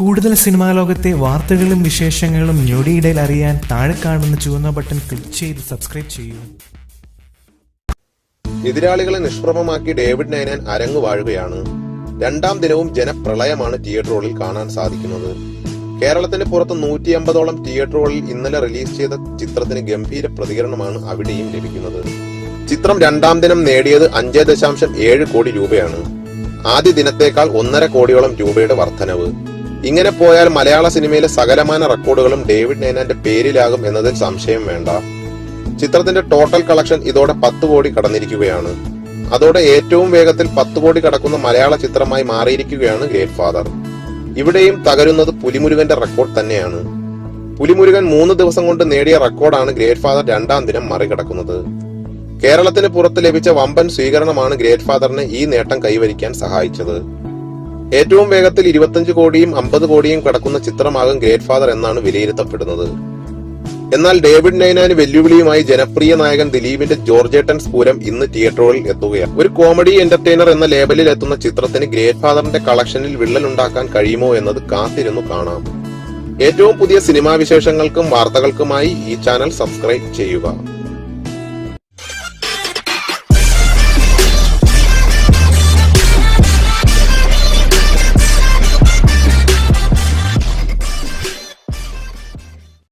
കൂടുതൽ സിനിമാ ലോകത്തെ വാർത്തകളും വിശേഷങ്ങളും ഞൊടിയിടയിൽ അറിയാൻ താഴെ കാണുന്ന ചുവന്ന ബട്ടൺ ക്ലിക്ക് ചെയ്ത് സബ്സ്ക്രൈബ് ചെയ്യൂ. എതിരാളികളെ നിഷ്പ്രഭമാക്കി ഡേവിഡ് നൈനാൻ അരങ്ങു വാഴുകയാണ്. രണ്ടാം ദിനവും ജനപ്രളയമാണ് തിയേറ്ററുകളിൽ കാണാൻ സാധിക്കുന്നത്. കേരളത്തിന് പുറത്ത് നൂറ്റി അമ്പതോളം തിയേറ്ററുകളിൽ ഇന്നലെ റിലീസ് ചെയ്ത ചിത്രത്തിന് ഗംഭീര പ്രതികരണമാണ് അവിടെയും ലഭിക്കുന്നത്. ചിത്രം രണ്ടാം ദിനം നേടിയത് അഞ്ച് ദശാംശം ഏഴ് കോടി രൂപയാണ്. ആദ്യ ദിനത്തേക്കാൾ ഒന്നര കോടിയോളം രൂപയുടെ വർധനവ്. ഇങ്ങനെ പോയാൽ മലയാള സിനിമയിലെ സകലമാന റെക്കോർഡുകളും ഡേവിഡ് നൈനാന്റെ പേരിലാകും എന്നതിൽ സംശയം വേണ്ട. ചിത്രത്തിന്റെ ടോട്ടൽ കളക്ഷൻ ഇതോടെ പത്ത് കോടി കടന്നിരിക്കുകയാണ്. അതോടെ ഏറ്റവും വേഗത്തിൽ പത്ത് കോടി കടക്കുന്ന മലയാള ചിത്രമായി മാറിയിരിക്കുകയാണ് ഗ്രേറ്റ് ഫാദർ ഇവിടെയും തകരുന്നത് പുലിമുരുകന്റെ റെക്കോർഡ് തന്നെയാണ്. പുലിമുരുകൻ മൂന്ന് ദിവസം കൊണ്ട് നേടിയ റെക്കോർഡാണ് ഗ്രേറ്റ് ഫാദർ രണ്ടാം ദിനം മറികടക്കുന്നത്. കേരളത്തിന് പുറത്ത് ലഭിച്ച വമ്പൻ സ്വീകരണമാണ് ഗ്രേറ്റ് ഫാദറിനെ ഈ നേട്ടം കൈവരിക്കാൻ സഹായിച്ചത്. ഏറ്റവും വേഗത്തിൽ ഇരുപത്തഞ്ച് കോടിയും അമ്പത് കോടിയും കടക്കുന്ന ചിത്രമാകും ഗ്രേറ്റ് ഫാദർ എന്നാണ് വിലയിരുത്തപ്പെടുന്നത്. എന്നാൽ ഡേവിഡ് നൈനാന് വെല്ലുവിളിയുമായി ജനപ്രിയ നായകൻ ദിലീപിന്റെ ജോർജേട്ടൻ സ്പൂരം ഇന്ന് തിയേറ്ററുകളിൽ എത്തുകയാണ്. ഒരു കോമഡി എന്റർടൈനർ എന്ന ലേബലിൽ എത്തുന്ന ചിത്രത്തിന് ഗ്രേറ്റ് ഫാദറിന്റെ കളക്ഷനിൽ വിള്ളലുണ്ടാക്കാൻ കഴിയുമോ എന്നത് കാത്തിരുന്നു കാണാം. ഏറ്റവും പുതിയ സിനിമാ വിശേഷങ്ങൾക്കും വാർത്തകൾക്കുമായി ഈ ചാനൽ സബ്സ്ക്രൈബ് ചെയ്യുക.